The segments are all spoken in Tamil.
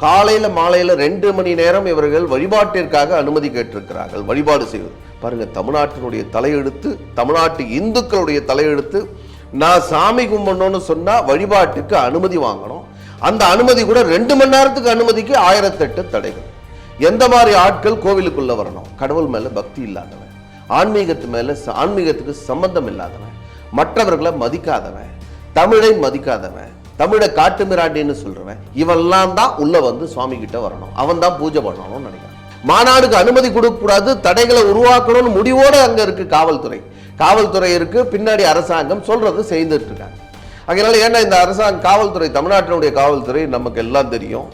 காலையில் மாலையில் ரெண்டு மணி நேரம் இவர்கள் வழிபாட்டிற்காக அனுமதி கேட்டிருக்கிறார்கள். வழிபாடு செய்வது. பாருங்க தமிழ்நாட்டினுடைய தலையெழுத்து தமிழ்நாட்டு இந்துக்களுடைய தலையெழுத்து நான் சாமி கும்பிடணும்னு சொன்னா வழிபாட்டுக்கு அனுமதி வாங்கணும். அந்த அனுமதி கூட ரெண்டு மணி நேரத்துக்கு அனுமதிக்கு ஆயிரத்தெட்டு தடைகள். எந்த மாதிரி ஆட்கள் கோவிலுக்குள்ள வரணும்? கடவுள் மேல பக்தி இல்லாதவன். ஆன்மீகத்து மேல ஆன்மீகத்துக்கு சம்பந்தம் இல்லாதவன். மற்றவர்களை மதிக்காதவன். தமிழை மதிக்காதவன். தமிழை காட்டு மிராண்டின்னு சொல்றவன் இவெல்லாம் தான் உள்ள வந்து சுவாமி கிட்ட வரணும். அவன் தான் பூஜை பண்ணணும்னு நினைக்கிறான். மாநாடுக்கு அனுமதி கொடுக்கக்கூடாது தடைகளை உருவாக்கணும்னு முடிவோடு அங்கே இருக்கு காவல்துறை. காவல்துறை இருக்கு பின்னாடி அரசாங்கம் சொல்றது செய்துட்டு இருக்காங்க. அதனால ஏன்னா இந்த அரசாங்கம் காவல்துறை தமிழ்நாட்டினுடைய காவல்துறை நமக்கு எல்லாம் தெரியும்.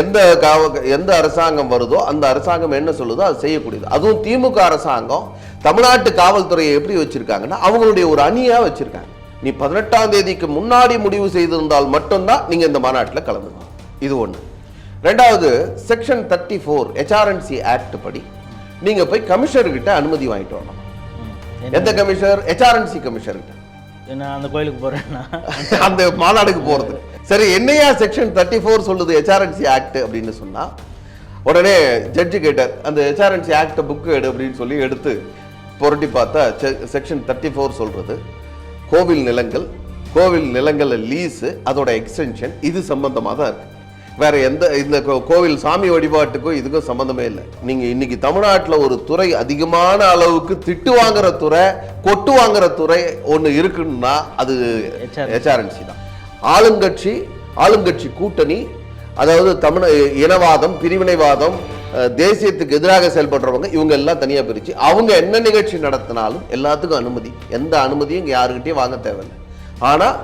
எந்த காவ எந்த அரசாங்கம் வருதோ அந்த அரசாங்கம் என்ன சொல்லுதோ அது செய்யக்கூடியது. அதுவும் திமுக அரசாங்கம் தமிழ்நாட்டு காவல்துறையை எப்படி வச்சிருக்காங்கன்னா அவங்களுடைய ஒரு அணியாக வச்சிருக்காங்க. நீ பதினெட்டாம் தேதிக்கு முன்னாடி முடிவு செய்திருந்தால் மட்டும்தான் நீங்க இந்த மாநாட்டில் கலந்துக்கணும் இது ஒண்ணு. ரெண்டாவது section thirty four HRNC act படி நீங்க போய் கமிஷனர்கிட்ட அனுமதி வாங்கிட்டு வரணும். எந்த கமிஷனர்? ஹெச்ஆர்என்சி கமிஷனர்கிட்ட. அந்த கோயிலுக்கு போறேன்னா? அந்த மாநாடுக்கு போறது. சரி என்னையா செக்ஷன் தேர்ட்டி ஃபோர் சொல்லுது ஹெச்ஆர்என்சி ஆக்ட் அப்படின்னு சொன்னா உடனே ஜட்ஜு கேட்டார் அந்த ஹெச்ஆர்என்சி ஆக்ட் புக்கு எடு அப்படின்னு சொல்லி எடுத்து புரட்டி பார்த்தா செக்ஷன் தேர்ட்டி ஃபோர் சொல்றது. கோவில் நிலங்கள் கோவில் நிலங்கள்ல லீஸு அதோட எக்ஸ்டென்ஷன் இது சம்பந்தமாக தான் இருக்கு. வேற எந்த இந்த கோவில் சாமி வழிபாட்டுக்கும் இதுக்கும் சம்பந்தமே இல்லை. நீங்க இன்னைக்கு தமிழ்நாட்டில் ஒரு துறை அதிகமான அளவுக்கு திட்டு வாங்குற துறை கொட்டு வாங்குற துறை ஒன்று இருக்குன்னா அது. ஹெச்ஆர்என்சி தான். ஆளுங்கட்சி ஆளுங்கட்சி கூட்டணி அதாவது தமிழ் இனவாதம் பிரிவினைவாதம் தேசியத்துக்கு எதிராக செயல்படுறவங்க இவங்க எல்லாம் தனியாக பிரித்து அவங்க என்ன நிகழ்ச்சி நடத்தினாலும் எல்லாத்துக்கும் அனுமதி. எந்த அனுமதியும் இங்கே யாருக்கிட்டேயும் வாங்க தேவையில்லை. ஆனால்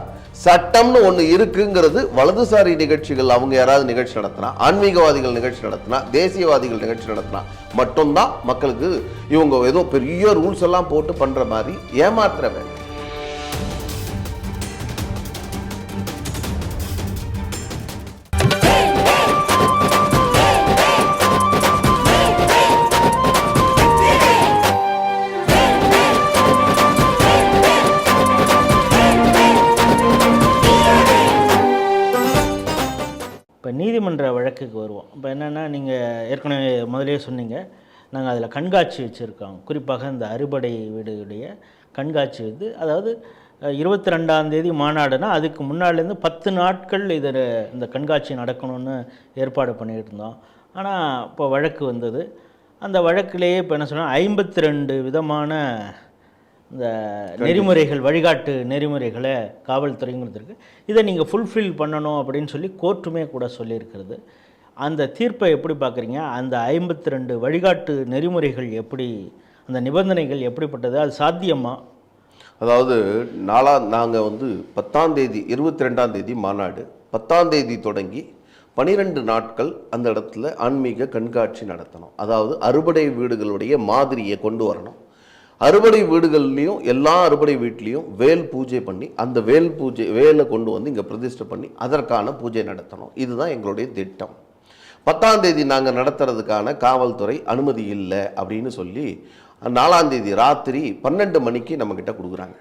சட்டம்னு ஒன்று இருக்குங்கிறது வலதுசாரி நிகழ்ச்சிகள் அவங்க யாராவது நிகழ்ச்சி நடத்தினா ஆன்மீகவாதிகள் நிகழ்ச்சி நடத்தினா தேசியவாதிகள் நிகழ்ச்சி நடத்தினா மட்டும்தான் மக்களுக்கு இவங்க ஏதோ பெரிய ரூல்ஸ் எல்லாம் போட்டு பண்ணுற மாதிரி ஏமாற்ற வேண்டாம் வழக்குக்கு வருவோம். இப்போ என்னென்னா நீங்கள் ஏற்கனவே முதலே சொன்னீங்க நாங்கள் அதில் கண்காட்சி வச்சுருக்கோம். குறிப்பாக இந்த அறுபடை வீடுடைய கண்காட்சி வந்து அதாவது இருபத்தி ரெண்டாம் தேதி மாநாடுனா அதுக்கு முன்னாடிலேருந்து பத்து நாட்கள் இதில் இந்த கண்காட்சி நடக்கணும்னு ஏற்பாடு பண்ணிகிட்டு இருந்தோம் ஆனால் இப்போ வழக்கு வந்தது. அந்த வழக்கிலேயே இப்போ என்ன சொன்னால் ஐம்பத்தி ரெண்டு விதமான இந்த நெறிமுறைகள் வழிகாட்டு நெறிமுறைகளை காவல்துறையும் கொடுத்துருக்கு இதை நீங்கள் ஃபுல்ஃபில் பண்ணணும் அப்படின்னு சொல்லி கோர்ட்டுமே கூட சொல்லியிருக்கிறது. அந்த தீர்ப்பை எப்படி பார்க்குறீங்க? அந்த ஐம்பத்தி ரெண்டு வழிகாட்டு நெறிமுறைகள் எப்படி அந்த நிபந்தனைகள் எப்படிப்பட்டது? அது சாத்தியமா? அதாவது நாலா நாங்கள் வந்து பத்தாம் தேதி இருபத்தி ரெண்டாம் தேதி மாநாடு. பத்தாம் தேதி தொடங்கி பனிரெண்டு நாட்கள் அந்த இடத்துல ஆன்மீக கண்காட்சி நடத்தணும். அதாவது அறுபடை வீடுகளுடைய மாதிரியை கொண்டு வரணும். அறுபடை வீடுகள்லேயும் எல்லா அறுபடை வீட்லேயும் வேல் பூஜை பண்ணி அந்த வேல் பூஜை வேலை கொண்டு வந்து இங்கே பிரதிஷ்டை பண்ணி அதற்கான பூஜை நடத்தணும். இதுதான் எங்களுடைய திட்டம். பத்தாம் தேதி நாங்கள் நடத்துறதுக்கான காவல்துறை அனுமதி இல்லை அப்படின்னு சொல்லி நாலாம் தேதி ராத்திரி பன்னெண்டு மணிக்கு நம்மக்கிட்ட கொடுக்குறாங்க.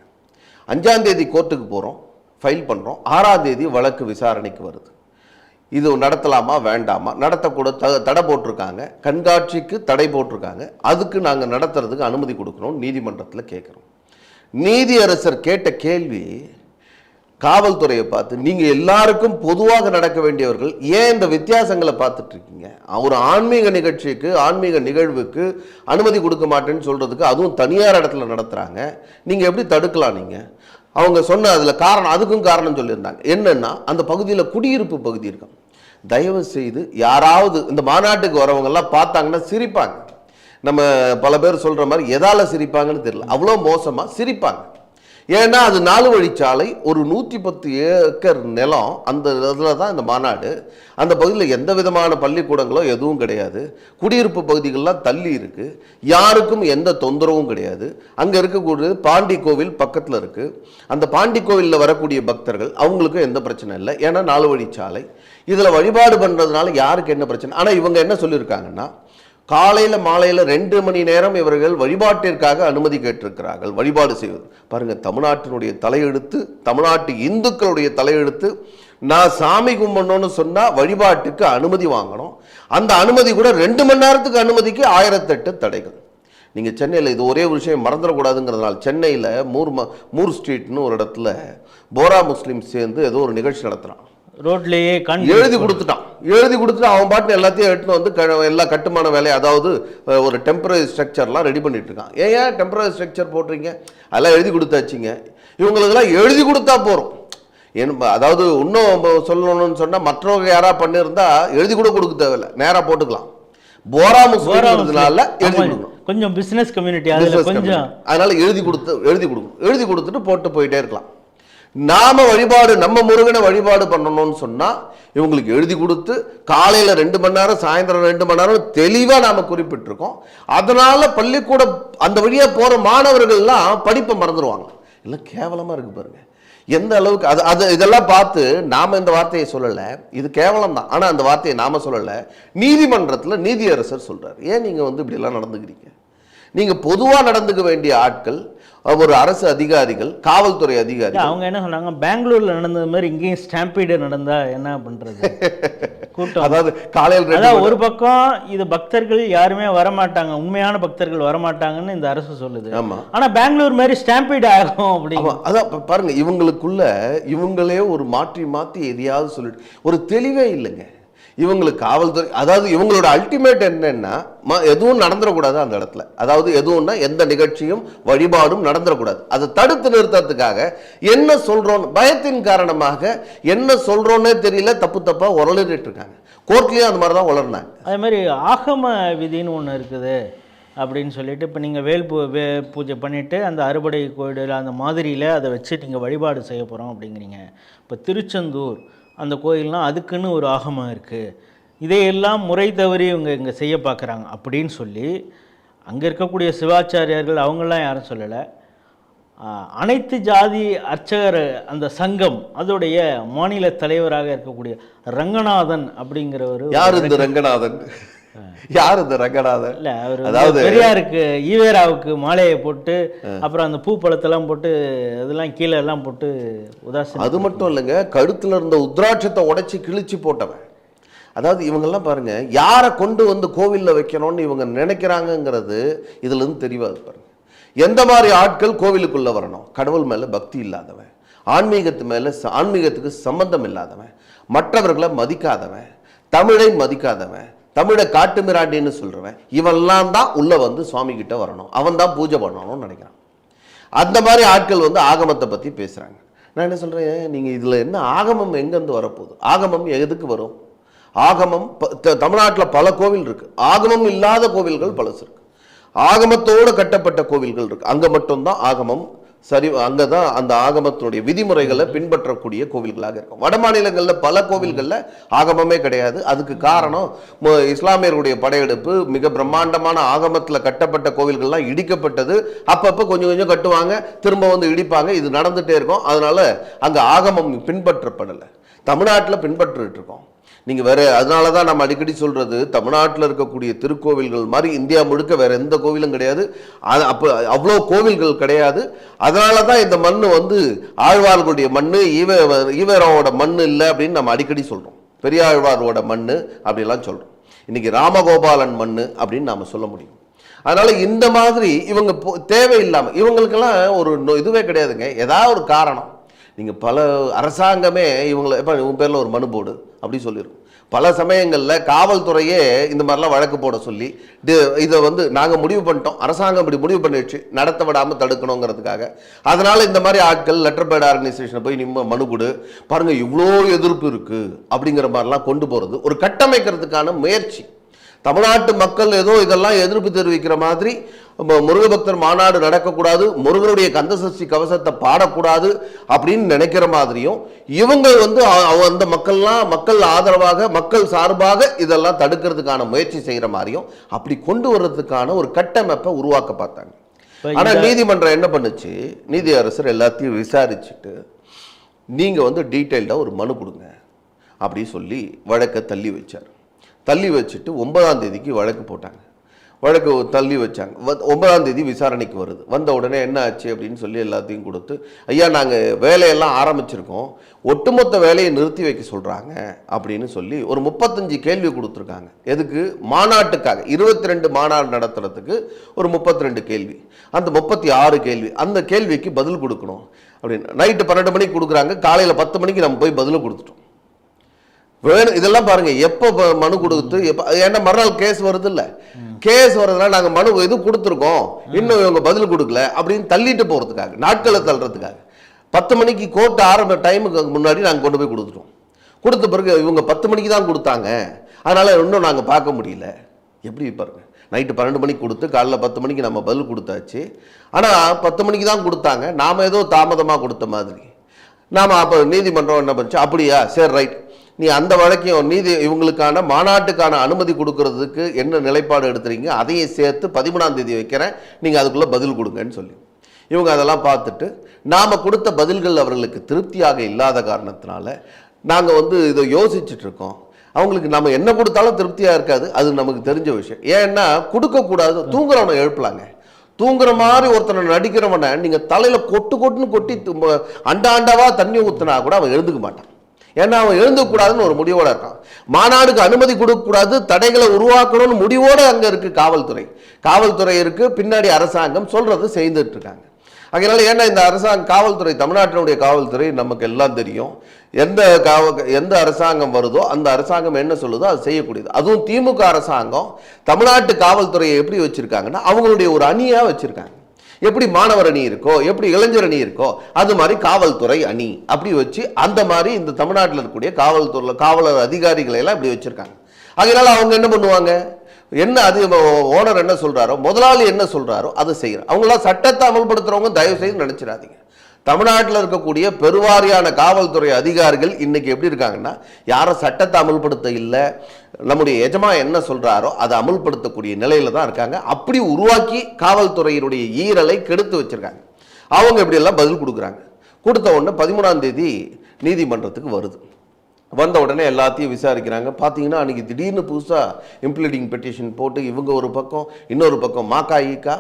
அஞ்சாந்தேதி கோர்ட்டுக்கு போகிறோம் ஃபைல் பண்ணுறோம் ஆறாம் தேதி வழக்கு விசாரணைக்கு வருது. இது நடத்தலாமா வேண்டாமா? நடத்தக்கூட த தடை போட்டிருக்காங்க. கண்காட்சிக்கு தடை போட்டிருக்காங்க. அதுக்கு நாங்கள் நடத்துறதுக்கு அனுமதி கொடுக்கணும் நீதிமன்றத்தில் கேட்குறோம் நீதியரசர் கேட்ட கேள்வி காவல்துறையை பார்த்து நீங்கள் எல்லாருக்கும் பொதுவாக நடக்க வேண்டியவர்கள் ஏன் இந்த வித்தியாசங்களை பார்த்துட்டு இருக்கீங்க ஒரு ஆன்மீக நிகழ்ச்சிக்கு ஆன்மீக நிகழ்வுக்கு அனுமதி கொடுக்க மாட்டேன்னு சொல்கிறதுக்கு அதுவும் தனியார் இடத்துல நடத்துகிறாங்க நீங்கள் எப்படி தடுக்கலாம் நீங்கள் அவங்க சொன்ன அதில் காரணம் அதுக்கும் காரணம் சொல்லியிருந்தாங்க. என்னென்னா அந்த பகுதியில் குடியிருப்பு பகுதி இருக்கும். தயவு செய்து யாராவது இந்த மாநாட்டுக்கு வரவங்கெல்லாம் பார்த்தாங்கன்னா சிரிப்பாங்க. நம்ம பல பேர் சொல்கிற மாதிரி எதால் சிரிப்பாங்கன்னு தெரியல. அவ்வளோ மோசமாக சிரிப்பாங்க. ஏன்னா அது நாலு வழிச்சாலை ஒரு நூற்றி பத்து ஏக்கர் நிலம் அந்த இதில் தான் இந்த மாநாடு. அந்த பகுதியில் எந்த விதமான பள்ளிக்கூடங்களோ எதுவும் கிடையாது. குடியிருப்பு பகுதிகள்லாம் தள்ளி இருக்குது யாருக்கும் எந்த தொந்தரவும் கிடையாது. அங்கே இருக்கக்கூடிய பாண்டி கோவில் பக்கத்தில் இருக்குது அந்த பாண்டி கோவிலில் வரக்கூடிய பக்தர்கள் அவங்களுக்கும் எந்த பிரச்சனை இல்லை. ஏன்னா நாலு வழிச்சாலை இதில் வழிபாடு பண்ணுறதுனால யாருக்கு என்ன பிரச்சனை? ஆனால் இவங்க என்ன சொல்லியிருக்காங்கன்னா காலையில் மாலையில் ரெண்டு மணி நேரம் இவர்கள் வழிபாட்டிற்காக அனுமதி கேட்டிருக்கிறார்கள். வழிபாடு செய்வது. பாருங்கள் தமிழ்நாட்டினுடைய தலையெழுத்து தமிழ்நாட்டு இந்துக்களுடைய தலையெழுத்து நான் சாமி கும்பிடணும்னு சொன்னால் வழிபாட்டுக்கு அனுமதி வாங்கணும். அந்த அனுமதி கூட ரெண்டு மணி நேரத்துக்கு அனுமதிக்கு ஆயிரத்தெட்டு தடைகள். நீங்கள் சென்னையில் இது ஒரே ஒரு விஷயம் மறந்துடக்கூடாதுங்கிறதுனால சென்னையில் மூர் ம மூர் ஸ்ட்ரீட்னு ஒரு இடத்துல போரா முஸ்லீம் சேர்ந்து ஏதோ ஒரு நிகழ்ச்சி நடத்துகிறான் ரோட்லேயே கண் எழுதி கொடுத்துட்டான். எழுதி கொடுத்துட்டு அவன் பாட்டு எல்லாத்தையும் எடுத்துன்னு வந்து எல்லா கட்டுமான வேலை அதாவது ஒரு டெம்பரரி ஸ்ட்ரக்சர்லாம் ரெடி பண்ணிட்டு இருக்கான். ஏன் ஏன் டெம்பரரி ஸ்ட்ரக்சர் போடுறீங்க அதெல்லாம் எழுதி கொடுத்தாச்சுங்க. இவங்களுக்கெல்லாம் எழுதி கொடுத்தா போகிறோம் என் அதாவது இன்னும் சொல்லணும்னு சொன்னால் மற்றவங்க யாரா பண்ணியிருந்தா எழுதி கூட கொடுக்க தேவையில்ல. நேராக போட்டுக்கலாம். போரா முஸ்லீம்ன்றதுனால எழுதி கொடுக்கணும். கொஞ்சம் பிசினஸ் கம்யூனிட்டி அதுல கொஞ்சம். அதனால எழுதி கொடுத்து எழுதி கொடுக்கணும். எழுதி கொடுத்துட்டு போட்டு போயிட்டே இருக்கலாம். நாம வழிபாடு நம்ம முருகனை வழிபாடு பண்ணணும்னு சொன்னா இவங்களுக்கு எழுதி கொடுத்து காலையில ரெண்டு மணி நேரம் சாயந்தரம் ரெண்டு மணி நேரம் தெளிவா நாம குறிப்பிட்டிருக்கோம். அதனால பள்ளிக்கூட அந்த வழியா போற மாணவர்கள்லாம் படிப்பை மறந்துடுவாங்க எல்லாம் கேவலமா இருக்கு பாருங்க. எந்த அளவுக்கு அது அது இதெல்லாம் பார்த்து நாம இந்த வார்த்தையை சொல்லல. இது கேவலம் தான் ஆனா அந்த வார்த்தையை நாம சொல்லல. நீதிமன்றத்துல நீதியரசர் சொல்றாரு. ஏன் நீங்க வந்து இப்படி எல்லாம் நடந்துக்கிறீங்க? நீங்க பொதுவா நடந்துக்க வேண்டிய ஆட்கள் ஒரு அரசு அதிகாரிகள் காவல்துறை அதிகாரிகள். அவங்க என்ன சொன்னாங்க? பெங்களூர்ல நடந்தது மாதிரி இங்கேயும் ஸ்டாம்பீடு நடந்தா என்ன பண்றது? கூட்டம். அதாவது காலையில் அதான் ஒரு பக்கம் இது பக்தர்கள் யாருமே வரமாட்டாங்க. உண்மையான பக்தர்கள் வரமாட்டாங்கன்னு இந்த அரசு சொல்லுது. ஆமா. ஆனா பெங்களூர் மாதிரி ஸ்டாம்பீடு ஆகும் அப்படி ஆமா அதான் பாருங்க இவங்களுக்குள்ள இவங்களே ஒரு மாற்றி மாத்தி எதையாவது சொல்லிட்டு ஒரு தெளிவே இல்லைங்க. இவங்களுக்கு காவல்துறை அதாவது இவங்களோட அல்டிமேட் என்னென்னா ம- எதுவும் நடந்துடக்கூடாது அந்த இடத்துல. அதாவது எதுவும்னா எந்த நிகழ்ச்சியும் வழிபாடும் நடந்துடக்கூடாது. அதை தடுத்து நிறுத்தறதுக்காக என்ன சொல்கிறோன்னு பயத்தின் காரணமாக என்ன சொல்கிறோன்னே தெரியல தப்பு தப்பாக உரளிட்டு இருக்காங்க. கோர்ட்லேயும் அந்த மாதிரி தான் உளர்னாங்க அதே மாதிரி ஆகம விதின்னு ஒன்று இருக்குது அப்படின்னு சொல்லிட்டு இப்போ நீங்கள் வேல் பூ வே பூஜை பண்ணிவிட்டு அந்த அறுபடை கோயில் அந்த மாதிரியில் அதை வச்சு நீங்கள் வழிபாடு செய்ய போகிறோம் அப்படிங்கிறீங்க. இப்போ திருச்செந்தூர் அந்த கோயில்னால் அதுக்குன்னு ஒரு ஆகமம் இருக்குது இதையெல்லாம் முறை தவறி இவங்க இங்கே செய்ய பார்க்குறாங்க அப்படின்னு சொல்லி அங்கே இருக்கக்கூடிய சிவாச்சாரியார்கள் அவங்கெல்லாம் யாரும் சொல்லலை. அனைத்து ஜாதி அர்ச்சகர் அந்த சங்கம் அதோடைய மாநில தலைவராக இருக்கக்கூடிய ரங்கநாதன் அப்படிங்கிறவர் யார் இந்த ரங்கநாதன்? யார் இந்த ரங்கநாதன் இல்ல அவர் அதாவது- பெரியாருக்கு ஈவேராவுக்கு மாலையை போட்டு அப்புறம் அந்த பூ பழத்தெல்லாம் போட்டு இதெல்லாம் கீழே எல்லாம் போட்டு உதாசீனம் அது மட்டும் இல்லைங்க கழுத்துல இருந்த உத்ராட்சத்தை உடைச்சி கிழிச்சு போட்டவன். அதாவது இவங்கெல்லாம் பாருங்க யாரை கொண்டு வந்து கோவில்ல வைக்கணும்னு இவங்க நினைக்கிறாங்கங்கிறது இதுல இருந்து தெரியாது பாருங்க. எந்த மாதிரி ஆட்கள் கோவிலுக்குள்ள வரணும்? கடவுள் மேல பக்தி இல்லாதவன். ஆன்மீகத்து மேல ஆன்மீகத்துக்கு சம்பந்தம் இல்லாதவன். மற்றவர்களை மதிக்காதவன். தமிழை மதிக்காதவன். தமிழை காட்டு மிராண்டின்னு சொல்கிறவன் இவெல்லாம் தான் உள்ளே வந்து சுவாமி கிட்ட வரணும். அவன் தான் பூஜை பண்ணணும்னு நினைக்கிறான். அந்த மாதிரி ஆட்கள் வந்து ஆகமத்தை பற்றி பேசுகிறாங்க நான் என்ன சொல்கிறேன் நீங்கள் இதில் என்ன ஆகமம் எங்கேருந்து வரப்போகுது? ஆகமம் எதுக்கு வரும்? ஆகமம் தமிழ்நாட்டில் பல கோவில் இருக்குது ஆகமம் இல்லாத கோவில்கள் பலசு இருக்குது ஆகமத்தோடு கட்டப்பட்ட கோவில்கள் இருக்குது அங்கே மட்டும்தான் ஆகமம் சரி அங்கே தான் அந்த ஆகமத்தினுடைய விதிமுறைகளை பின்பற்றக்கூடிய கோவில்களாக இருக்கும். வட மாநிலங்களில் பல கோவில்களில் ஆகமமே கிடையாது. அதுக்கு காரணம் இஸ்லாமியர்களுடைய படையெடுப்பு மிக பிரம்மாண்டமான ஆகமத்தில் கட்டப்பட்ட கோவில்கள்லாம் இடிக்கப்பட்டது. அப்பப்போ கொஞ்சம் கொஞ்சம் கட்டுவாங்க திரும்ப வந்து இடிப்பாங்க. இது நடந்துகிட்டே இருக்கும். அதனால் அங்கே ஆகமம் பின்பற்றப்படலை. தமிழ்நாட்டில் பின்பற்றிட்டு இருக்கோம். நீங்க வேற அதனால தான் நம்ம அடிக்கடி சொல்றது தமிழ்நாட்டில் இருக்கக்கூடிய திருக்கோவில்கள் மாதிரி இந்தியா முழுக்க வேற எந்த கோவிலும் கிடையாது. அது அப்போ அவ்வளோ கோவில்கள் கிடையாது. அதனால தான் இந்த மண் வந்து ஆழ்வார்களுடைய மண் ஈவ ஈவேராவோட மண் இல்லை அப்படின்னு நம்ம அடிக்கடி சொல்றோம். பெரியாழ்வாரோட மண் அப்படிலாம் சொல்றோம். இன்னைக்கு ராமகோபாலன் மண் அப்படின்னு நாம் சொல்ல முடியும். அதனால் இந்த மாதிரி இவங்க தேவையில்லாமல் இவங்களுக்கெல்லாம் ஒரு நோ- இதுவே கிடையாதுங்க. ஏதாவது ஒரு காரணம். நீங்கள் பல அரசாங்கமே இவங்களை இப்போ உன் பேரில் ஒரு மனு போடு. அப்படி சொல்லியிருக்கோம். பல சமயங்களில் காவல்துறையே இந்த மாதிரிலாம் வழக்கு போட சொல்லி இதை வந்து நாங்கள் முடிவு பண்ணிட்டோம். அரசாங்கம் இப்படி முடிவு பண்ணிடுச்சு. நடத்த விடாமல் தடுக்கணுங்கிறதுக்காக. அதனால் இந்த மாதிரி ஆட்கள் லெட்டர் பேட் ஆர்கனைசேஷனை போய் நிம்ம மனு கொடு. பாருங்கள் இவ்வளோ எதிர்ப்பு இருக்குது அப்படிங்கிற மாதிரிலாம் கொண்டு போகிறது ஒரு கட்டமைக்கிறதுக்கான முயற்சி. தமிழ்நாட்டு மக்கள் ஏதோ இதெல்லாம் எதிர்ப்பு தெரிவிக்கிற மாதிரி ம- முருகபக்தர் மாநாடு நடக்கக்கூடாது முருகனுடைய கந்தசஷ்டி கவசத்தை பாடக்கூடாது அப்படின்னு நினைக்கிற மாதிரியும் இவங்க வந்து அந்த மக்கள்லாம் மக்கள் ஆதரவாக மக்கள் சார்பாக இதெல்லாம் தடுக்கிறதுக்கான முயற்சி செய்கிற மாதிரியும் அப்படி கொண்டு வர்றதுக்கான ஒரு கட்டமைப்பை உருவாக்க பார்த்தாங்க. இப்ப ஆனா நீதிமன்றம் என்ன பண்ணுச்சு? நீதி அரசர் எல்லாத்தையும் விசாரிச்சுட்டு நீங்க வந்து டீட்டெயில்டாக ஒரு மனு கொடுங்க அப்படி சொல்லி வழக்கை தள்ளி வச்சார். தள்ளி வச்சுட்டு ஒன்பதாம் தேதிக்கு வழக்கு போட்டாங்க. வழக்கு தள்ளி வச்சாங்க. வ- ஒன்பதாம் தேதி விசாரணைக்கு வருது. வந்த உடனே என்ன ஆச்சு அப்படின்னு சொல்லி எல்லாத்தையும் கொடுத்து ஐயா நாங்கள் வேலையெல்லாம் ஆரம்பிச்சிருக்கோம். ஒட்டுமொத்த வேலையை நிறுத்தி வைக்க சொல்கிறாங்க அப்படின்னு சொல்லி ஒரு முப்பத்தஞ்சு கேள்வி கொடுத்துருக்காங்க. எதுக்கு? மாநாட்டுக்காக. இருபத்தி ரெண்டு மாநாடு நடத்துறதுக்கு ஒரு முப்பத்தி ரெண்டு கேள்வி. அந்த முப்பத்தி ஆறு கேள்வி. அந்த கேள்விக்கு பதில் கொடுக்கணும் அப்படின்னு. நைட்டு பன்னெண்டு மணிக்கு கொடுக்குறாங்க. காலையில் பத்து மணிக்கு நம்ம போய் பதில் கொடுத்துட்டோம். வேணும் இதெல்லாம் பாருங்க எப்போ மனு கொடுத்து எப்போ ஏன்னா மறுநாள் கேஸ் வருது இல்லை. கேஸ் வர்றதுனால நாங்கள் மனு இது கொடுத்துருக்கோம். இன்னும் இவங்க பதில் கொடுக்கல அப்படின்னு தள்ளிட்டு போகிறதுக்காக நாட்களை தள்ளுறதுக்காக. பத்து மணிக்கு கோர்ட் ஆரம்ப டைமுக்கு முன்னாடி நாங்கள் கொண்டு போய் கொடுத்துட்டோம். கொடுத்த பிறகு இவங்க பத்து மணிக்கு தான் கொடுத்தாங்க. அதனால் இன்னும் நாங்கள் பார்க்க முடியல. எப்படி பாருங்க நைட்டு பன்னெண்டு மணிக்கு கொடுத்து காலைல பத்து மணிக்கு நம்ம பதில் கொடுத்தாச்சு. ஆனால் பத்து மணிக்கு தான் கொடுத்தாங்க. நாம் ஏதோ தாமதமாக கொடுத்த மாதிரி. நாம் அப்போ நீதிமன்றம் என்ன பண்ணுச்சு? அப்படியா சரி ரைட். நீ அந்த வழக்கையும் நீதி இவங்களுக்கான மாநாட்டுக்கான அனுமதி கொடுக்கறதுக்கு என்ன நிலைப்பாடு எடுத்துறீங்க அதையும் சேர்த்து பதிமூணாம் தேதி வைக்கிறேன். நீங்கள் அதுக்குள்ளே பதில் கொடுங்கன்னு சொல்லி. இவங்க அதெல்லாம் பார்த்துட்டு நாம் கொடுத்த பதில்கள் அவர்களுக்கு திருப்தியாக இல்லாத காரணத்தினால நாங்கள் வந்து இதை யோசிச்சுட்ருக்கோம் அவங்களுக்கு நம்ம என்ன கொடுத்தாலும் திருப்தியாக இருக்காது. அது நமக்கு தெரிஞ்ச விஷயம். ஏன்னா கொடுக்கக்கூடாது தூங்குறவனை எழுப்பலாங்க. தூங்குற மாதிரி ஒருத்தனை நடிக்கிறவனை நீங்கள் தலையில் கொட்டு கொட்டுன்னு கொட்டி அண்டாண்டாவாக அண்டா தண்ணி ஊற்றினா கூட அவன் எழுந்துக்க மாட்டான். ஏன்னா அவன் எழுந்தக்கூடாதுன்னு ஒரு முடிவோட இருக்கான். மாநாடுக்கு அனுமதி கொடுக்கக்கூடாது தடைகளை உருவாக்கணும்னு முடிவோடு அங்கே இருக்கு காவல்துறை. காவல்துறை இருக்கு பின்னாடி அரசாங்கம் சொல்றது செய்துட்டு இருக்காங்க. அதனால ஏன்னா இந்த அரசாங்கம் காவல்துறை தமிழ்நாட்டினுடைய காவல்துறை நமக்கு எல்லாம் தெரியும். எந்த காவ எந்த அரசாங்கம் வருதோ அந்த அரசாங்கம் என்ன சொல்லுதோ அது செய்யக்கூடியது. அதுவும் திமுக அரசாங்கம் தமிழ்நாட்டு காவல்துறையை எப்படி வச்சுருக்காங்கன்னா அவங்களுடைய ஒரு அணியாக வச்சுருக்காங்க. எப்படி மாணவர் அணி இருக்கோ எப்படி இளைஞர் அணி இருக்கோ அது மாதிரி காவல்துறை அணி அப்படி வச்சு அந்த மாதிரி இந்த தமிழ்நாட்டில் இருக்கக்கூடிய காவல்துறையில் காவலர் அதிகாரிகளை எல்லாம் இப்படி வச்சுருக்காங்க. அதனால அவங்க என்ன பண்ணுவாங்க? என்ன அது ஓனர் என்ன சொல்கிறாரோ முதலாளி என்ன சொல்கிறாரோ அதை செய்கிறார் அவங்களாம் சட்டத்தை அமல்படுத்துறவங்க தயவு செய்து நினைச்சிடாதீங்க. தமிழ்நாட்டில் இருக்கக்கூடிய பெருவாரியான காவல்துறை அதிகாரிகள் இன்றைக்கி எப்படி இருக்காங்கன்னா யாரும் சட்டத்தை அமல்படுத்த இல்லை நம்முடைய எஜமா என்ன சொல்கிறாரோ அதை அமல்படுத்தக்கூடிய நிலையில தான் இருக்காங்க. அப்படி உருவாக்கி காவல்துறையினுடைய ஈரலை கெடுத்து வச்சிருக்காங்க. அவங்க இப்படியெல்லாம் பதில் கொடுக்குறாங்க. கொடுத்த உடனே பதிமூணாம் தேதி நீதிமன்றத்துக்கு வருது. வந்த உடனே எல்லாத்தையும் விசாரிக்கிறாங்க. பார்த்தீங்கன்னா அன்றைக்கி திடீர்னு புதுசாக இம்ப்ளீடிங் பெட்டிஷன் போட்டு இவங்க ஒரு பக்கம் இன்னொரு பக்கம் மாக்கா ஈக்கா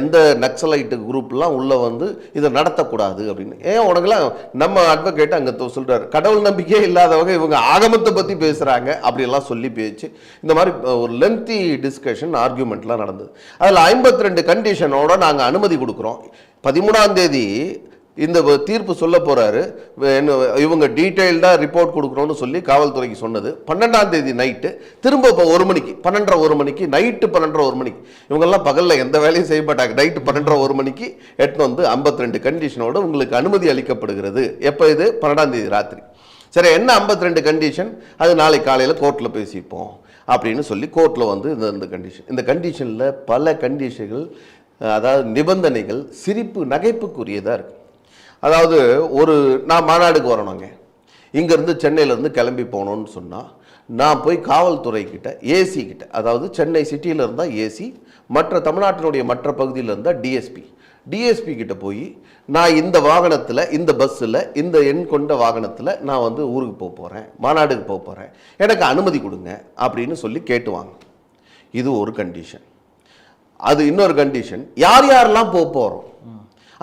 எந்த நக்சலைட்டு குரூப்லாம் உள்ளே வந்து இதை நடத்தக்கூடாது அப்படின்னு. ஏன் உனக்குலாம் நம்ம அட்வொகேட் அங்கே சொல்கிறார் கடவுள் நம்பிக்கையே இல்லாதவங்க இவங்க ஆகமத்தை பற்றி பேசுகிறாங்க அப்படிலாம் சொல்லி பேச்சு. இந்த மாதிரி ஒரு லென்த்தி டிஸ்கஷன் ஆர்கியூமெண்ட்லாம் நடந்தது. அதில் ஐம்பத்தி ரெண்டு கண்டிஷனோட நாங்கள் அனுமதி கொடுக்குறோம். பதிமூணாம் தேதி இந்த தீர்ப்பு சொல்ல போகிறாரு என்ன இவங்க டீட்டெயில்டாக ரிப்போர்ட் கொடுக்குறோன்னு சொல்லி காவல்துறைக்கு சொன்னது. பன்னெண்டாம் தேதி நைட்டு திரும்ப இப்போ ஒரு மணிக்கு பன்னெண்டரை ஒரு மணிக்கு நைட்டு பன்னெண்டரை ஒரு மணிக்கு. இவங்கெல்லாம் பகலில் எந்த வேலையும் செய்ய மாட்டாங்க. நைட்டு பன்னெண்டரை ஒரு மணிக்கு எட்டுன்னு வந்து 52 ரெண்டு கண்டிஷனோட உங்களுக்கு அனுமதி அளிக்கப்படுகிறது. எப்போ இது? பன்னெண்டாம் தேதி ராத்திரி. சரி என்ன 52 ரெண்டு கண்டிஷன் அது நாளை காலையில் கோர்ட்டில் பேசிப்போம் அப்படின்னு சொல்லி கோர்ட்டில் வந்து இந்த இந்த கண்டிஷன் இந்த கண்டிஷனில் பல கண்டிஷன்கள் அதாவது நிபந்தனைகள் சிரிப்பு நகைப்புக்குரியதாக இருக்குது அதாவது ஒரு நான் மாநாடுக்கு வரணுங்க. இங்கேருந்து சென்னையிலேருந்து கிளம்பி போகணுன்னு சொன்னால் நான் போய் காவல்துறைக்கிட்ட ஏசி கிட்ட அதாவது சென்னை சிட்டியில் இருந்தால் ஏசி மற்ற தமிழ்நாட்டினுடைய மற்ற பகுதியில் இருந்தால் டிஎஸ்பி. டிஎஸ்பி கிட்ட போய் நான் இந்த வாகனத்தில் இந்த பஸ்ஸில் இந்த எண் கொண்ட வாகனத்தில் நான் வந்து ஊருக்கு போக போகிறேன் மாநாடுக்கு போக போகிறேன் எனக்கு அனுமதி கொடுங்க அப்படின்னு சொல்லி கேட்டுவாங்க இது ஒரு கண்டிஷன் அது இன்னொரு கண்டிஷன் யார் யாரெல்லாம் போக போகிறோம்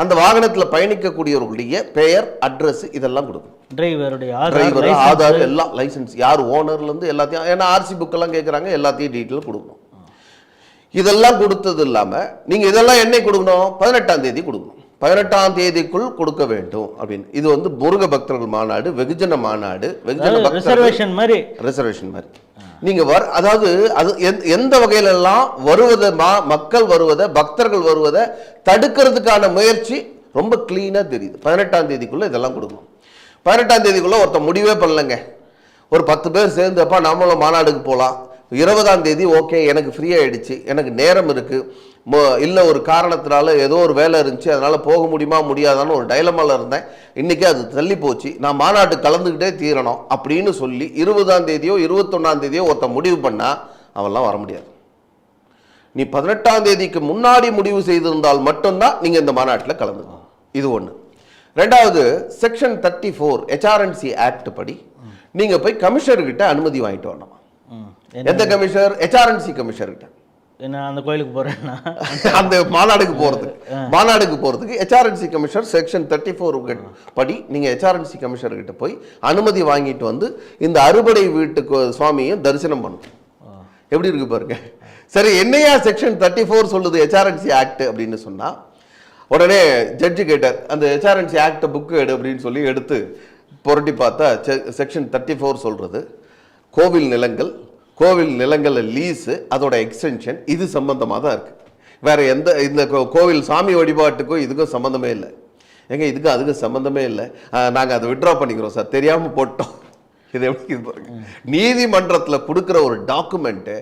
அந்த வாகனத்தில் பயணிக்கக்கூடியவர்களுடைய பெயர் அட்ரஸ் இதெல்லாம் கொடுக்கணும். டிரைவருடைய ஆதார் டிரைவர் ஆதார் எல்லாம் லைசன்ஸ் யார் ஓனர்லேருந்து எல்லாத்தையும் ஏன்னா ஆர்சி புக்கெல்லாம் கேட்குறாங்க எல்லாத்தையும் டீட்டெயில் கொடுக்கணும். இதெல்லாம் கொடுத்தது இல்லாமல் நீங்கள் இதெல்லாம் என்னைக்கு கொடுக்கணும்? பதினெட்டாம் தேதி கொடுக்கணும். பதினெட்டாம் தேதிக்குள் கொடுக்க வேண்டும் அப்படின்னு. இது வந்து முருக பக்தர்கள் மாநாடு வெகுஜன மாநாடு வெகுஜன ரிசர்வேஷன் மாதிரி. ரிசர்வேஷன் மாதிரி. நீங்க வர் அதாவது அது எந்த- வகையிலெல்லாம் வருவதை மா- மக்கள் வருவதை பக்தர்கள் வருவதை தடுக்கிறதுக்கான முயற்சி ரொம்ப கிளீனா தெரியுது. பதினெட்டாம் தேதிக்குள்ள இதெல்லாம் கொடுக்கணும். பதினெட்டாம் தேதிக்குள்ள ஒருத்தன் முடிவே பண்ணலங்க. ஒரு பத்து பேர் சேர்ந்தப்பா நாமளும் மாநாடுக்கு போகலாம் இருபதாம் தேதி ஓகே எனக்கு ஃப்ரீ ஆயிடுச்சு எனக்கு நேரம் இருக்கு. மொ- இல்ல ஒரு காரணத்தினால ஏதோ ஒரு வேலை இருந்துச்சு அதனால போக முடியுமா முடியாதான்னு ஒரு டைலமால இருந்தேன். இன்னைக்கு அது தள்ளி போச்சு. நான் மாநாட்டுக்கு கலந்துக்கிட்டே தீரணும் அப்படின்னு சொல்லி இருபதாம் தேதியோ இருபத்தொன்னாம் தேதியோ ஒருத்தன் முடிவு பண்ணா அவன்லாம் வர முடியாது. நீ பதினெட்டாம் தேதிக்கு முன்னாடி முடிவு செய்திருந்தால் மட்டும்தான் நீங்க இந்த மாநாட்டில் கலந்துக்கணும். இது ஒண்ணு. ரெண்டாவது section thirty four HRNC act படி நீங்க போய் கமிஷனர் கிட்ட அனுமதி வாங்கிட்டு வரணும். எந்த கமிஷனர்? ஹெச்ஆர்என்சி கமிஷனர் கிட்ட நான் அந்த கோயிலுக்கு போகிறேன்னா அந்த மாநாடுக்கு போறதுக்கு. மாநாடுக்கு போறதுக்கு HRNC commissioner section thirty four படி நீங்க ஹெச்ஆர்என்சி கமிஷனர் கிட்ட போய் அனுமதி வாங்கிட்டு வந்து இந்த அறுபடை வீட்டுக்கு சுவாமியும் தரிசனம் பண்ணணும். எப்படி இருக்கு பாருங்க? சரி என்னையா செக்ஷன் தேர்ட்டி ஃபோர் சொல்லுது ஹெச்ஆர்என்சி ஆக்ட் அப்படின்னு சொன்னா உடனே ஜட்ஜு கேட்டார் அந்த ஹெச்ஆர்என்சி ஆக்ட் புக்கு எடு அப்படின்னு சொல்லி எடுத்து புரட்டி பார்த்தா செக்ஷன் தேர்ட்டி ஃபோர் சொல்றது கோவில் நிலங்கள் கோவில் நிலங்களில் லீஸு அதோட எக்ஸ்டென்ஷன் இது சம்பந்தமாக தான் இருக்குது வேறு எந்த இந்த கோவில் சாமி வழிபாட்டுக்கும் இதுக்கும் சம்மந்தமே இல்லை. ஏங்க இதுக்கும் அதுக்கும் சம்மந்தமே இல்லை. நாங்கள் அதை விட்ரா பண்ணிக்கிறோம் சார். தெரியாமல் போட்டோம். இது எப்படி இது பாருங்க. நீதிமன்றத்தில் கொடுக்குற ஒரு டாக்குமெண்ட்டு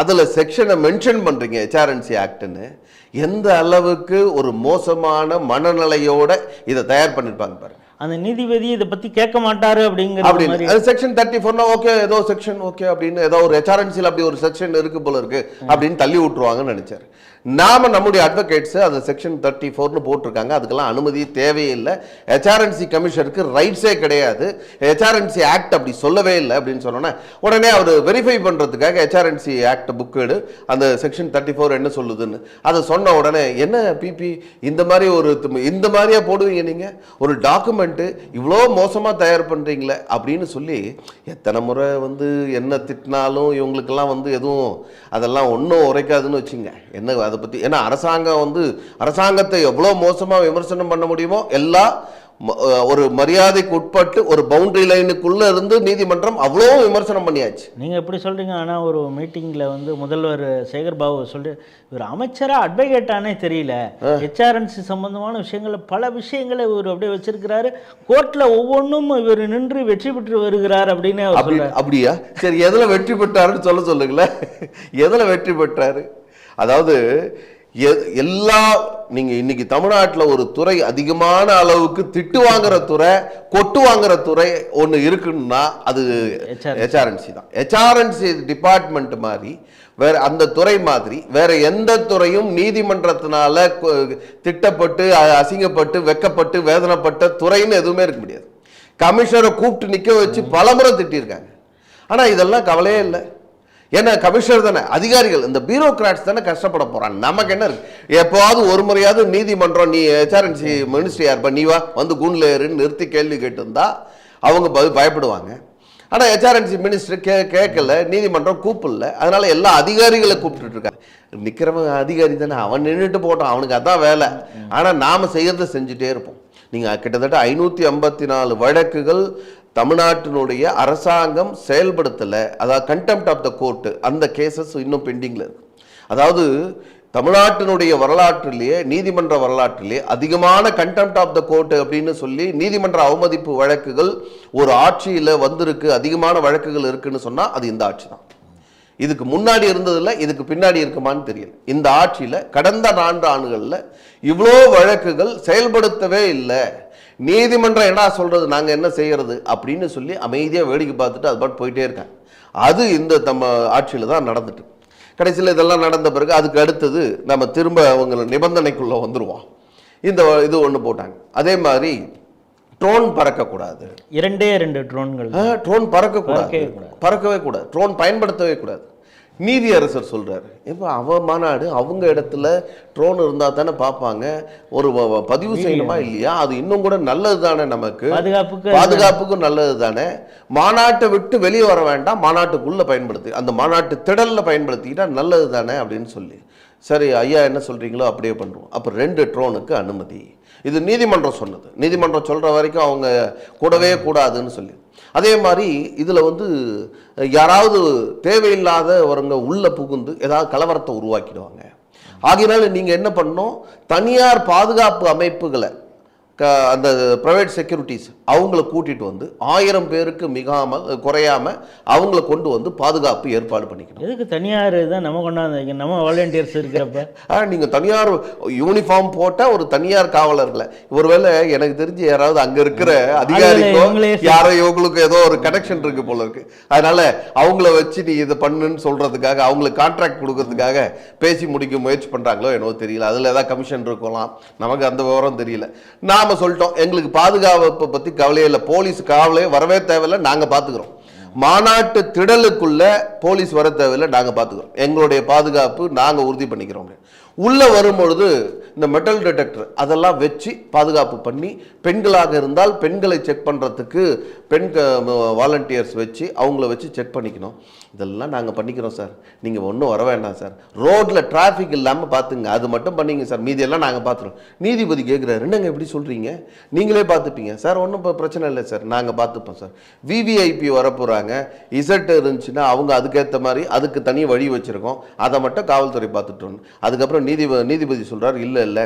அதில் செக்ஷனை மென்ஷன் பண்ணுறீங்க ஹெச்ஆர்என்சி ஆக்டுன்னு எந்த அளவுக்கு ஒரு மோசமான மனநிலையோட இதை தயார் பண்ணியிருப்பாங்க பாருங்க. அந்த நீதிபதி இதை பற்றி கேட்க மாட்டாரு அப்படிங்கிற அப்படின்னு செக்ஷன் தேர்ட்டி ஃபோர்னா ஓகே ஏதோ செக்ஷன் ஓகே அப்படின்னு ஏதோ ஒரு ஹெச்ஆர்என்சியில் அப்படி ஒரு செக்ஷன் இருக்கு போல இருக்கு அப்படின்னு தள்ளி விட்டுருவாங்கன்னு நினைச்சாரு. நாம நம்முடைய அட்வொகேட்ஸ் அந்த செக்ஷன் தேர்ட்டி ஃபோர்னு போட்டிருக்காங்க. அதுக்கெல்லாம் அனுமதி தேவையில்லை ஹெச்ஆர்என்சி கமிஷனருக்கு ரைட்ஸே கிடையாது. ஹெச்ஆர்என்சி ஆக்ட் அப்படி சொல்லவே இல்லை அப்படின்னு சொன்னோன்னே உடனே அவர் வெரிஃபை பண்ணுறதுக்காக ஹெச்ஆர்என்சி ஆக்ட் புக் எடு. அந்த செக்ஷன் தேர்ட்டி ஃபோர் என்ன சொல்லுதுன்னு. அதை சொன்ன உடனே என்ன பிபி இந்த மாதிரி ஒரு இந்த மாதிரியா போடுவீங்க நீங்கள் ஒரு டாக்குமெண்ட்டு இவ்வளோ மோசமாக தயார் பண்ணுறீங்களே அப்படின்னு சொல்லி எத்தனை முறை வந்து என்ன திட்டினாலும் இவங்களுக்கெல்லாம் வந்து எதுவும் அதெல்லாம் ஒன்றும் உரைக்காதுன்னு வச்சுங்க. என்ன அதை பற்றி ஏன்னா அரசாங்கம் வந்து அரசாங்கத்தை எவ்வளோ மோசமாக விமர்சனம் பண்ண முடியுமோ எல்லாம் ஒரு மரியாதைக்கு உட்பட்டு ஒரு பவுண்டரி லைனுக்குள்ளே இருந்து நீதிமன்றம் அவ்வளோ விமர்சனம் பண்ணியாச்சு. நீங்கள் எப்படி சொல்கிறீங்க ஆனால் ஒரு மீட்டிங்கில் வந்து முதல்வர் சேகர் பாபு சொல்லி இவர் அமைச்சராக அட்வொகேட்டானே தெரியல. ஹெச்ஆர்என்சி சம்பந்தமான விஷயங்களை பல விஷயங்களை இவர் அப்படியே வச்சிருக்கிறாரு. கோர்ட்டில் ஒவ்வொன்றும் இவர் நின்று வெற்றி பெற்று வருகிறார் அப்படின்னு. அப்படியா? சரி எதுல வெற்றி பெற்றாருன்னு சொல்ல சொல்லுங்களேன். எதுல வெற்றி பெற்றாரு? அதாவது எல்லா நீங்க இன்னைக்கு தமிழ்நாட்டுல ஒரு துறை அதிகமான அளவுக்கு திட்டு வாங்குற துறை கொட்டு வாங்குற துறை ஒண்ணு இருக்குன்னா அது. ஹெச்ஆர்என்சி தான். ஹெச்ஆர்என்சி டிபார்ட்மெண்ட் மாதிரி வேற அந்த துறை மாதிரி வேற எந்த துறையும் நீதிமன்றத்தினால திட்டப்பட்டு அசிங்கப்பட்டு வெக்கப்பட்டு வேதனைப்பட்ட துறைன்னு எதுவுமே இருக்க முடியாது. கமிஷனரை கூப்பிட்டு நிக்க வச்சு பலமுறை திட்டியிருக்காங்க ஆனா இதெல்லாம் கவலையே இல்லை. ஏன்னா கமிஷனர் தானே அதிகாரிகள் இந்த பியூரோக்ராட்ஸ் தானே கஷ்டப்பட போகிறான் நமக்கு என்ன இருக்கு? எப்போவாவது ஒரு முறையாவது நீதிமன்றம் நீ ஹெச்ஆர்என்சி மினிஸ்ட்ரியா யார் நீ வா வந்து கூண்டில் ஏறுன்னு நிறுத்தி கேள்வி கேட்டிருந்தா அவங்க பயப்படுவாங்க. ஆனால் ஹெச்ஆர்என்சி மினிஸ்டர் கே கேட்கல நீதிமன்றம் கூப்பிடல. அதனால எல்லா அதிகாரிகளை கூப்பிட்டுட்டு இருக்காங்க. அதிகாரி தானே அவன் நின்றுட்டு போட்டான் அவனுக்கு அதான் வேலை. ஆனால் நாம் செய்கிறத செஞ்சுட்டே இருப்போம். நீங்கள் கிட்டத்தட்ட ஐநூற்றி ஐம்பத்தி நாலு வழக்குகள் தமிழ்நாட்டினுடைய அரசாங்கம் செயல்படுத்தலை அதாவது கண்டெம்ட் ஆஃப் த கோர்ட்டு அந்த கேசஸ் இன்னும் பெண்டிங்கில் இருக்கு. அதாவது தமிழ்நாட்டினுடைய வரலாற்றிலேயே நீதிமன்ற வரலாற்றிலேயே அதிகமான கண்டெம்ட் ஆஃப் த கோர்ட் அப்படின்னு சொல்லி நீதிமன்ற அவமதிப்பு வழக்குகள் ஒரு ஆட்சியில் வந்திருக்கு அதிகமான வழக்குகள் இருக்குன்னு சொன்னால் அது இந்த ஆட்சி தான். இதுக்கு முன்னாடி இருந்ததில்ல இதுக்கு பின்னாடி இருக்குமான்னு தெரியல. இந்த ஆட்சியில் கடந்த நான்கு ஆண்டுகளில் இவ்வளோ வழக்குகள் செயல்படுத்தவே இல்லை. நீதிமன்றம் என்ன சொல்றது? நாங்க என்ன செய்யறது? அப்படின்னு சொல்லி அமைதியா வேடிக்கை பார்த்துட்டு அது பாட்டு போயிட்டே இருக்காங்க அது இந்த நம்ம ஆட்சியில தான் நடந்துட்டு. கடைசியில் இதெல்லாம் நடந்த பிறகு அதுக்கு அடுத்தது நம்ம திரும்ப அவங்க நிபந்தனைக்குள்ள வந்துருவோம். இந்த இது ஒன்று போட்டாங்க. அதே மாதிரி ட்ரோன் பறக்கக்கூடாது. இரண்டே ரெண்டு ட்ரோன்கள். ட்ரோன் பறக்கக்கூடாது. பறக்கவே கூடாது. பறக்கவே கூடாது. ட்ரோன் பயன்படுத்தவே கூடாது. நீதியரசர் சொல்றாரு. இப்போ அவ மாநாடு அவங்க இடத்துல ட்ரோன் இருந்தா தானே பார்ப்பாங்க. ஒரு பதிவு செய்யணுமா இல்லையா? அது இன்னும் கூட நல்லது தானே நமக்கு. பாதுகாப்புக்கு பாதுகாப்புக்கும் நல்லது தானே. மாநாட்டை விட்டு வெளியே வர வேண்டாம். மாநாட்டுக்குள்ள பயன்படுத்தி அந்த மாநாட்டு திடல்ல பயன்படுத்திக்கிட்டா நல்லது தானே அப்படின்னு சொல்லி. சரி ஐயா என்ன சொல்றீங்களோ அப்படியே பண்ணுவோம் அப்போ ரெண்டு ட்ரோனுக்கு அனுமதி. இது நீதிமன்றம் சொன்னது. நீதிமன்றம் சொல்ற வரைக்கும் அவங்க கூடவே கூடாதுன்னு சொல்லி. அதே மாதிரி இதில் வந்து யாராவது தேவையில்லாதவங்க உள்ளே புகுந்து ஏதாவது கலவரத்தை உருவாக்கிடுவாங்க. ஆகையினால நீங்கள் என்ன பண்ணணும்? தனியார் பாதுகாப்பு அமைப்புகளை க அந்த ப்ரைவேட் செக்யூரிட்டிஸ் அவங்கள கூட்டிட்டு வந்து ஆயிரம் பேருக்கு மிகாமல் குறையாம அவங்கள கொண்டு வந்து பாதுகாப்பு ஏற்பாடு பண்ணிக்கணும். எதுக்கு தனியார் தான் நம்ம கொண்டாந்து நம்ம வாலண்டியர்ஸ் இருக்கிறப்ப. ஆ நீங்க தனியார் யூனிஃபார்ம் போட்ட ஒரு தனியார் காவலர்களை ஒருவேளை எனக்கு தெரிஞ்சு யாராவது அங்க இருக்கிற அதிகாரிக்கோ யாரோ இவங்களுக்கு ஏதோ ஒரு கனெக்ஷன் இருக்கு போல இருக்கு. அதனால அவங்கள வச்சு நீ இதை பண்ணுன்னு சொல்றதுக்காக அவங்களுக்கு கான்ட்ராக்ட் கொடுக்கறதுக்காக பேசி முடிக்க முயற்சி பண்றாங்களோ என்னவோ தெரியல. அதுல ஏதாவது கமிஷன் இருக்கலாம். நமக்கு அந்த விவரம் தெரியல. நாம சொல்லிட்டோம் எங்களுக்கு பாதுகாப்பை பத்தி கவலையே இல்லை. போலீஸ் காவலே வரவே தேவையில்லை நாங்கள் பார்த்துக்குறோம் மாநாட்டு திடலுக்குள்ள போலீஸ் வர தேவையில்லை நாங்கள் பார்த்துக்கிறோம் எங்களுடைய பாதுகாப்பு நாங்கள் உறுதி பண்ணிக்கிறோம் அப்படின்னு. உள்ள வரும்பொழுது இந்த மெட்டல் டிடெக்டர் அதெல்லாம் வச்சு பாதுகாப்பு பண்ணி பெண்களாக இருந்தால் பெண்களை செக் பண்ணுறதுக்கு பெண் வாலண்டியர்ஸ் வச்சு அவங்கள வச்சு செக் பண்ணிக்கணும். இதெல்லாம் நாங்கள் பண்ணிக்கிறோம் சார். நீங்கள் ஒன்றும் வர வேண்டாம் சார். ரோட்டில் டிராஃபிக் இல்லாமல் பார்த்துங்க அது மட்டும் பண்ணீங்க சார். மீதியெல்லாம் நாங்கள் பார்த்துருவோம் நீதிபதி கேட்குறாரு என்னங்க எப்படி சொல்கிறீங்க நீங்களே பார்த்துப்பீங்க சார் ஒன்றும் இப்போ பிரச்சனை இல்லை சார். நாங்கள் பார்த்துப்போம் சார். விவிஐபி வரப்போகிறாங்க இசட் இருந்துச்சுன்னா அவங்க அதுக்கேற்ற மாதிரி அதுக்கு தனி வழி வச்சுருக்கோம். அதை மட்டும் காவல்துறை பார்த்துட்டோம் அதுக்கப்புறம் நீதிபதி நீதிபதி சொல்கிறார் இல்லை இல்லை.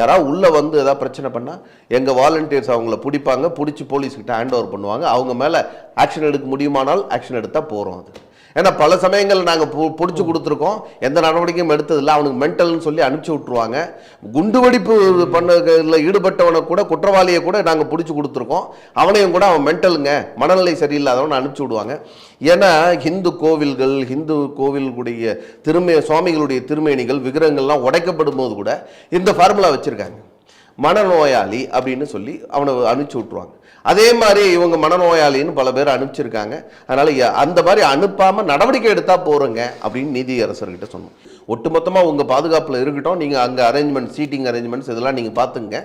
யாராவது உள்ளே வந்து ஏதாவது பிரச்சனை பண்ணால் எங்கள் வாலண்டியர்ஸ் அவங்கள பிடிப்பாங்க. பிடிச்சி போலீஸ்கிட்ட ஹேண்ட் ஓவர் பண்ணுவாங்க. அவங்க மேலே ஆக்ஷன் எடுக்க முடியுமானால் ஆக்ஷன் எடுத்தால் போகிறோம் அது. ஏன்னா பல சமயங்கள் நாங்கள் பிடிச்சி கொடுத்துருக்கோம். எந்த நடவடிக்கையும் எடுத்ததில்லை. அவனுக்கு மென்டல்னு சொல்லி அனுப்பிச்சி விட்ருவாங்க குண்டுவெடிப்பு பண்ணதில் ஈடுபட்டவனை கூட குற்றவாளியை கூட நாங்கள் பிடிச்சி கொடுத்துருக்கோம். அவனையும் கூட அவன் மென்டலுங்க மனநிலை சரியில்லாதவனை அனுப்பிச்சி விடுவாங்க. ஏன்னா ஹிந்து கோவில்கள் ஹிந்து கோவிலுடைய திருமே சுவாமிகளுடைய திருமேனிகள் விக்கிரகங்கள்லாம் உடைக்கப்படும் போது கூட இந்த ஃபார்முலா வச்சுருக்காங்க. மனநோயாளி அப்படின்னு சொல்லி அவனை அனுப்பிச்சி விட்ருவாங்க அதே மாதிரி இவங்க மனநோயாளின்னு பல பேர் அனுப்பிச்சிருக்காங்க. அதனால் அந்த மாதிரி அனுப்பாமல் நடவடிக்கை எடுத்தால் போகிறோங்க அப்படின்னு நீதியரசர்கிட்ட சொன்னோம். ஒட்டுமொத்தமாக உங்கள் பாதுகாப்பில் இருக்கட்டும் நீங்கள் அங்கே அரேஞ்ச்மெண்ட் சீட்டிங் அரேஞ்ச்மெண்ட்ஸ் இதெல்லாம் நீங்கள் பார்த்துங்க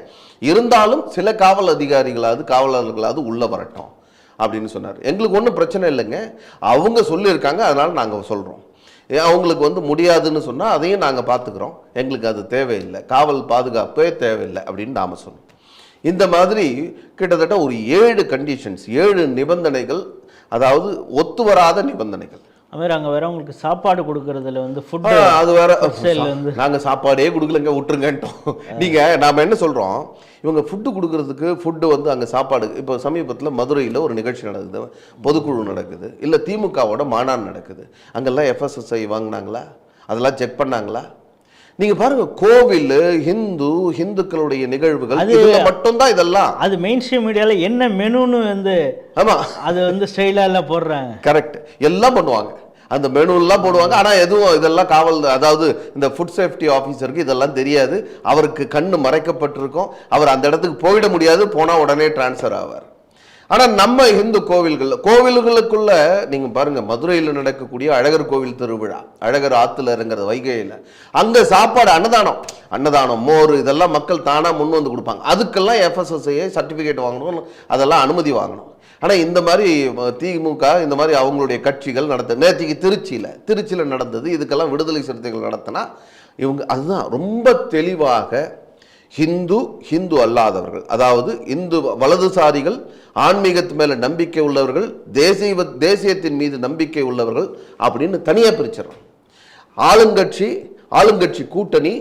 இருந்தாலும் சில காவல் அதிகாரிகளாவது காவலர்களாவது உள்ளே வரட்டும் அப்படின்னு சொன்னார். எங்களுக்கு ஒன்றும் பிரச்சனை இல்லைங்க. அவங்க சொல்லியிருக்காங்க அதனால் நாங்கள் சொல்கிறோம் அவங்களுக்கு வந்து முடியாதுன்னு சொன்னால் அதையும் நாங்கள் பார்த்துக்குறோம் எங்களுக்கு அது தேவையில்லை. காவல் பாதுகாப்பே தேவையில்லை அப்படின்னு நாம் சொன்னோம். இந்த மாதிரி கிட்டத்தட்ட ஒரு ஏழு கண்டிஷன்ஸ் ஏழு நிபந்தனைகள் அதாவது ஒத்து வராத நிபந்தனைகள். அதுமாதிரி அங்கே வரவங்களுக்கு சாப்பாடு கொடுக்கறதுல வந்து ஆ, ஃபுட்டு அது வேற sale வந்து. நாங்க சாப்பாடே கொடுக்கலங்க விட்டுருங்கன்ட்டோம். நீங்க நாம என்ன சொல்றோம்? இவங்க ஃபுட்டு கொடுக்கறதுக்கு ஃபுட்டு வந்து அங்க சாப்பாடு இப்போ சமீபத்தில் மதுரையில் ஒரு நிகழ்ச்சி நடக்குது பொதுக்குழு நடக்குது இல்லை திமுகவோட மாநாடு நடக்குது. அங்கெல்லாம் எஃப்எஸ்எஸ்ஐ வாங்கினாங்களா? அதெல்லாம் செக் பண்ணாங்களா? நீங்க பாருங்க கோவில் ஹிந்து ஹிந்துக்களுடைய நிகழ்வுகள் அது- இதுல மட்டும்தான் இதெல்லாம். அது மெயின் ஸ்ட்ரீம் மீடியாவில் என்ன மெனுன்னு வந்து ஆமா. அது வந்து ஸ்டைலாக எல்லாம் போடுறாங்க. கரெக்ட் எல்லாம் பண்ணுவாங்க. அந்த மெனுலாம் போடுவாங்க. ஆனா எதுவும் இதெல்லாம் காவல் அதாவது இந்த ஃபுட் சேஃப்டி ஆஃபீஸருக்கு இதெல்லாம் தெரியாது. அவருக்கு கண்ணு மறைக்கப்பட்டிருக்கும். அவர் அந்த இடத்துக்கு போயிட முடியாது. போனா உடனே டிரான்ஸ்ஃபர் ஆவார். ஆனால் நம்ம இந்து கோவில்கள் கோவில்களுக்குள்ள நீங்கள் பாருங்கள் மதுரையில் நடக்கக்கூடிய அழகர் கோவில் திருவிழா அழகர் ஆற்றுல இறங்குறது வைகையில். அங்கே சாப்பாடு அன்னதானம் அன்னதானம் மோர் இதெல்லாம் மக்கள் தானாக முன் வந்து கொடுப்பாங்க. அதுக்கெல்லாம் எஃப்எஸ்எஸ்ஐ சர்டிஃபிகேட் வாங்கணும் அதெல்லாம் அனுமதி வாங்கணும். ஆனால் இந்த மாதிரி திமுக இந்த மாதிரி அவங்களுடைய கட்சிகள் நடத்த நேற்றுக்கு திருச்சியில் திருச்சியில் நடந்தது இதுக்கெல்லாம் விடுதலை சிறுத்தைகள் நடத்தினா இவங்க அதுதான் ரொம்ப தெளிவாக ஹிந்து ஹிந்து அல்லாதவர்கள். அதாவது இந்து வலதுசாரிகள் ஆன்மீகத்து மேல நம்பிக்கை உள்ளவர்கள் தேசிய தேசியத்தின் மீது நம்பிக்கை உள்ளவர்கள் அப்படின்னு தனியா பிரிச்சிடறோம். ஆளுங்கட்சி ஆளுங்கட்சி கூட்டணி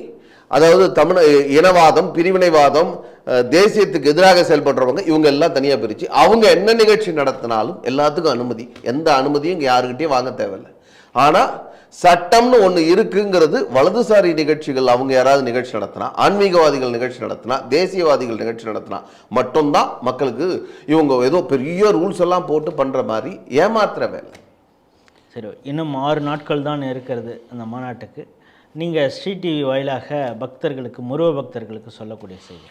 அதாவது தமிழ் இனவாதம் பிரிவினைவாதம் தேசியத்துக்கு எதிராக செயல்படுறவங்க இவங்க எல்லாம் தனியாக பிரிச்சு அவங்க என்ன நிகழ்ச்சி நடத்தினாலும் எல்லாத்துக்கும் அனுமதி. எந்த அனுமதியும் இங்கே யாருக்கிட்டேயும் வாங்க தேவையில்லை. ஆனால் சட்டம்னு ஒண்ணு இருக்குங்கிறது வலதுசாரி நிகழ்ச்சிகள் அவங்க யாராவது நிகழ்ச்சி நடத்தினா ஆன்மீகவாதிகள் நிகழ்ச்சி நடத்தினா தேசியவாதிகள் நிகழ்ச்சி நடத்தினா மட்டும்தான் மக்களுக்கு இவங்க ஏதோ பெரிய ரூல்ஸ் எல்லாம் போட்டு பண்ற மாதிரி ஏமாத்துற வேலை சரி இன்னும் ஆறு நாட்கள் தான் இருக்கிறது அந்த மாநாட்டுக்கு. நீங்கள் ஸ்ரீ டிவி வாயிலாக பக்தர்களுக்கு முருக பக்தர்களுக்கு சொல்லக்கூடிய செய்தி.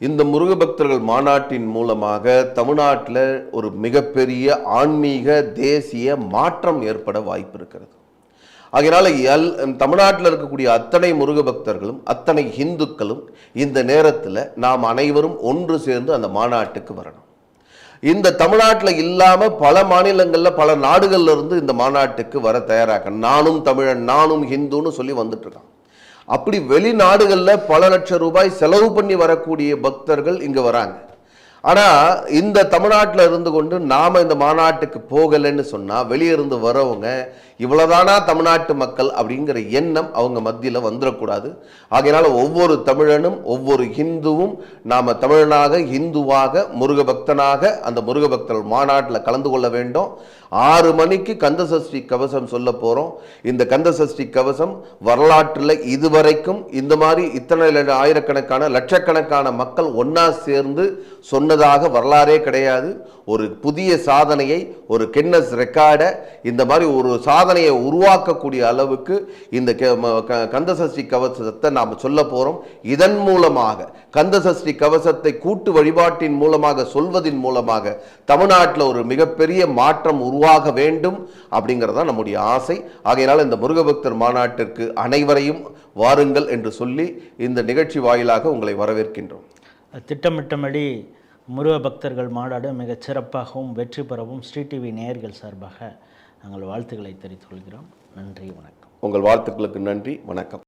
இந்த முருக பக்தர்கள் மாநாட்டின் மூலமாக தமிழ்நாட்டில் ஒரு மிகப்பெரிய ஆன்மீக தேசிய மாற்றம் ஏற்பட வாய்ப்பு இருக்கிறது. ஆகையினால எல் தமிழ்நாட்டில் இருக்கக்கூடிய அத்தனை முருக பக்தர்களும் அத்தனை இந்துக்களும் இந்த நேரத்தில் நாம் அனைவரும் ஒன்று சேர்ந்து அந்த மாநாட்டுக்கு வரணும். இந்த தமிழ்நாட்டில் இல்லாமல் பல மாநிலங்களில் பல நாடுகளில் இருந்து இந்த மாநாட்டுக்கு வர தயாராக நானும் தமிழன் நானும் ஹிந்துன்னு சொல்லி வந்துட்டுருக்கான் அப்படி வெளிநாடுகளில் பல லட்சம் ரூபாய் செலவு பண்ணி வரக்கூடிய பக்தர்கள் இங்கே வராங்க. ஆனால் இந்த தமிழ்நாட்டில் இருந்து கொண்டு நாம் இந்த மாநாட்டுக்கு போகலைன்னு சொன்னால் வெளியே இருந்து வரவங்க இவ்வளோதானா தமிழ்நாட்டு மக்கள் அப்படிங்கிற எண்ணம் அவங்க மத்தியில் வந்துடக்கூடாது ஆகையினால் ஒவ்வொரு தமிழனும் ஒவ்வொரு ஹிந்துவும் நாம் தமிழனாக இந்துவாக முருக பக்தனாக அந்த முருக பக்தர்கள் மாநாட்டில் கலந்து கொள்ள வேண்டும். ஆறு மணிக்கு கந்தசஷ்டி கவசம் சொல்ல போகிறோம் இந்த கந்தசஷ்டி கவசம் வரலாற்றில் இதுவரைக்கும் இந்த மாதிரி இத்தனை ஆயிரக்கணக்கான லட்சக்கணக்கான மக்கள் ஒன்றா சேர்ந்து சொன்னதாக வரலாறே கிடையாது. ஒரு புதிய சாதனையை ஒரு கென்னஸ் ரெக்கார்டை இந்த மாதிரி ஒரு சாதனையை உருவாக்கக்கூடிய அளவுக்கு இந்த கெ- ம- க- கந்தசஷ்டி கவசத்தை நாம் சொல்ல போகிறோம் இதன் மூலமாக கந்தசஷ்டி கவசத்தை கூட்டு வழிபாட்டின் மூலமாக சொல்வதின் மூலமாக தமிழ்நாட்டில் ஒரு மிகப்பெரிய மாற்றம் உருவா உருவாக வேண்டும் அப்படிங்கிறது தான் நம்முடைய ஆசை. ஆகையினால் இந்த முருகபக்தர் மாநாட்டிற்கு அனைவரையும் வாருங்கள் என்று சொல்லி இந்த நிகழ்ச்சி வாயிலாக உங்களை வரவேற்கின்றோம். திட்டமிட்டபடி முருக பக்தர்கள் மாநாடு மிகச் சிறப்பாகவும் வெற்றி பெறவும் ஸ்ரீ டிவி நேயர்கள் சார்பாக நாங்கள் வாழ்த்துக்களை தெரிவித்துக் கொள்கிறோம். நன்றி வணக்கம். உங்கள் வாழ்த்துக்களுக்கு நன்றி வணக்கம்.